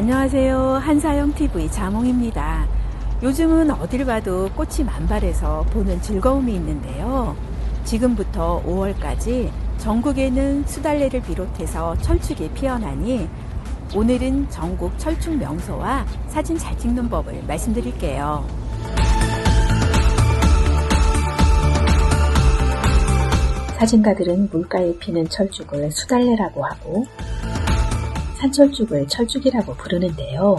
안녕하세요. 한사영TV 자몽입니다. 요즘은 어딜 봐도 꽃이 만발해서 보는 즐거움이 있는데요. 지금부터 5월까지 전국에는 수달래를 비롯해서 철쭉이 피어나니 오늘은 전국 철쭉 명소와 사진 잘 찍는 법을 말씀드릴게요. 사진가들은 물가에 피는 철쭉을 수달래라고 하고 산철쭉을 철쭉이라고 부르는데요.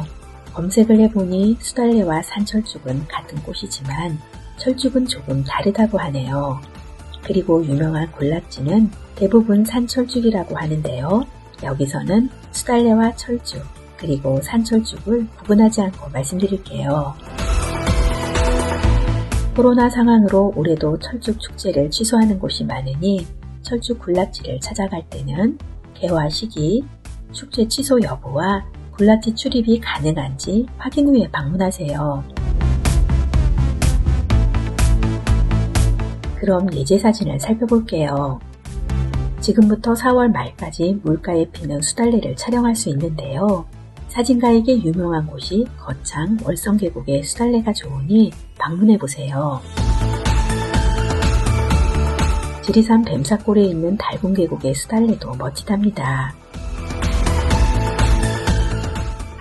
검색을 해보니 수달래와 산철쭉은 같은 꽃이지만 철쭉은 조금 다르다고 하네요. 그리고 유명한 군락지는 대부분 산철쭉이라고 하는데요. 여기서는 수달래와 철쭉, 그리고 산철쭉을 구분하지 않고 말씀드릴게요. 코로나 상황으로 올해도 철쭉 축제를 취소하는 곳이 많으니 철쭉 군락지를 찾아갈 때는 개화 시기, 축제 취소 여부와 군락지 출입이 가능한지 확인 후에 방문하세요. 그럼 예제 사진을 살펴볼게요. 지금부터 4월 말까지 물가에 피는 수달래를 촬영할 수 있는데요. 사진가에게 유명한 곳이 거창 월성계곡의 수달래가 좋으니 방문해보세요. 지리산 뱀사골에 있는 달군계곡의 수달래도 멋지답니다.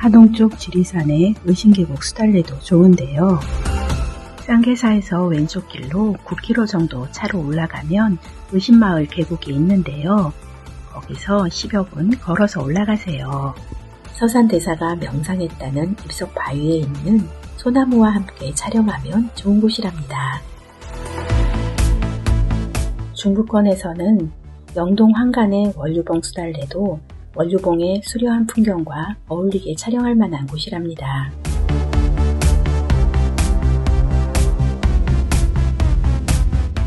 하동 쪽 지리산의 의신계곡 수달래도 좋은데요. 쌍계사에서 왼쪽 길로 9km 정도 차로 올라가면 의신마을 계곡이 있는데요. 거기서 10여 분 걸어서 올라가세요. 서산대사가 명상했다는 입석 바위에 있는 소나무와 함께 촬영하면 좋은 곳이랍니다. 중부권에서는 영동 황간의 원류봉 수달래도 원류봉의 수려한 풍경과 어울리게 촬영할 만한 곳이랍니다.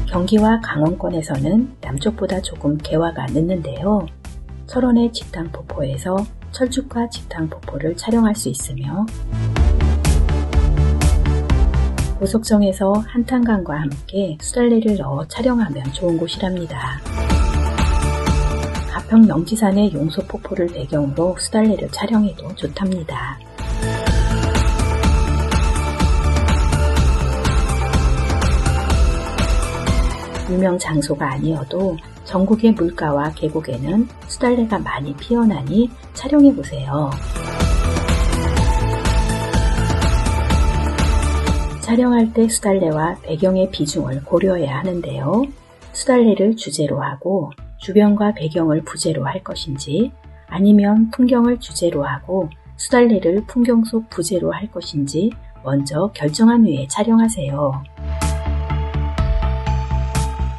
경기와 강원권에서는 남쪽보다 조금 개화가 늦는데요. 철원의 직탕폭포에서 철쭉과 직탕폭포를 촬영할 수 있으며 고속정에서 한탄강과 함께 수달래를 넣어 촬영하면 좋은 곳이랍니다. 가평 영지산의 용소폭포를 배경으로 수달래를 촬영해도 좋답니다. 유명 장소가 아니어도 전국의 물가와 계곡에는 수달래가 많이 피어나니 촬영해보세요. 촬영할 때 수달래와 배경의 비중을 고려해야 하는데요. 수달래를 주제로 하고 주변과 배경을 부제로 할 것인지 아니면 풍경을 주제로 하고 수달래를 풍경 속 부제로 할 것인지 먼저 결정한 후에 촬영하세요.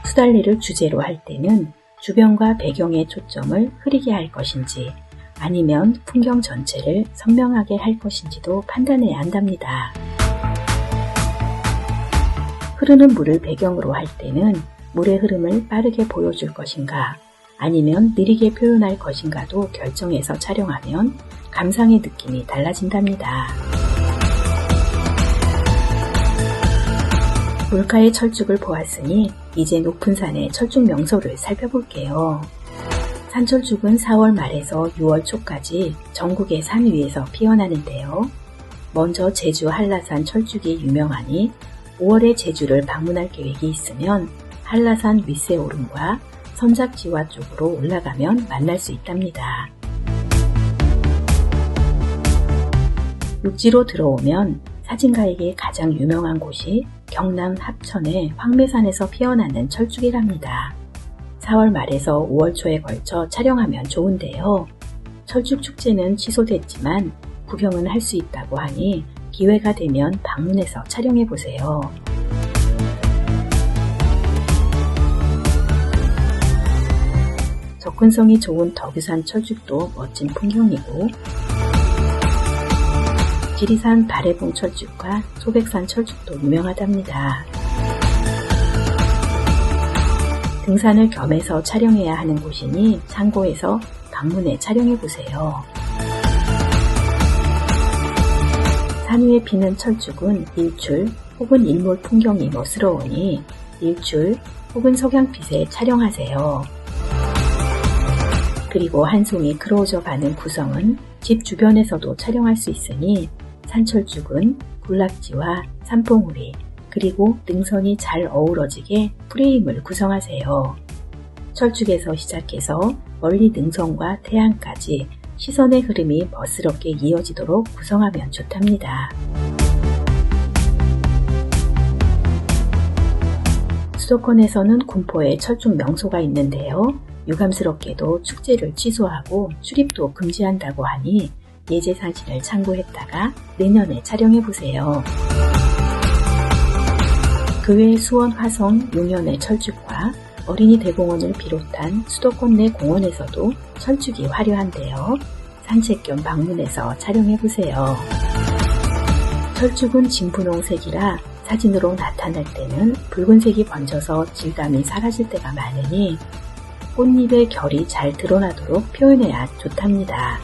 수달래를 주제로 할 때는 주변과 배경의 초점을 흐리게 할 것인지 아니면 풍경 전체를 선명하게 할 것인지도 판단해야 한답니다. 흐르는 물을 배경으로 할 때는 물의 흐름을 빠르게 보여줄 것인가 아니면 느리게 표현할 것인가도 결정해서 촬영하면 감상의 느낌이 달라진답니다. 물가의 철쭉을 보았으니 이제 높은 산의 철쭉 명소를 살펴볼게요. 산철쭉은 4월 말에서 6월 초까지 전국의 산 위에서 피어나는데요. 먼저 제주 한라산 철쭉이 유명하니 5월에 제주를 방문할 계획이 있으면 한라산 윗세 오름과 선작지화 쪽으로 올라가면 만날 수 있답니다. 육지로 들어오면 사진가에게 가장 유명한 곳이 경남 합천의 황매산에서 피어나는 철쭉이랍니다. 4월 말에서 5월 초에 걸쳐 촬영하면 좋은데요. 철쭉 축제는 취소됐지만 구경은 할 수 있다고 하니 기회가 되면 방문해서 촬영해 보세요. 접근성이 좋은 덕유산 철쭉도 멋진 풍경이고 지리산 발해봉 철쭉과 소백산 철쭉도 유명하답니다. 등산을 겸해서 촬영해야 하는 곳이니 참고해서 방문해 촬영해 보세요. 산 위에 피는 철쭉은 일출 혹은 일몰 풍경이 멋스러우니 일출 혹은 석양빛에 촬영하세요. 그리고 한 송이 크로우저 반응 구성은 집 주변에서도 촬영할 수 있으니 산철쭉은 군락지와 산봉우리 그리고 능선이 잘 어우러지게 프레임을 구성하세요. 철쭉에서 시작해서 멀리 능선과 태양까지 시선의 흐름이 멋스럽게 이어지도록 구성하면 좋답니다. 수도권에서는 군포에 철쭉 명소가 있는데요. 유감스럽게도 축제를 취소하고 출입도 금지한다고 하니 예제 사진을 참고했다가 내년에 촬영해보세요. 그 외 수원 화성 용연의 철쭉과 어린이 대공원을 비롯한 수도권 내 공원에서도 철쭉이 화려한데요. 산책 겸 방문해서 촬영해보세요. 철쭉은 진분홍색이라 사진으로 나타날 때는 붉은색이 번져서 질감이 사라질 때가 많으니 꽃잎의 결이 잘 드러나도록 표현해야 좋답니다.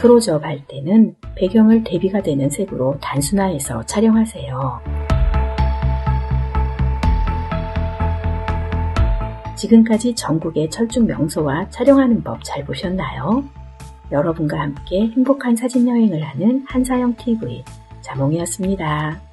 크로즈업 할 때는 배경을 대비가 되는 색으로 단순화해서 촬영하세요. 지금까지 전국의 철쭉 명소와 촬영하는 법 잘 보셨나요? 여러분과 함께 행복한 사진 여행을 하는 한사영 TV 자몽이었습니다.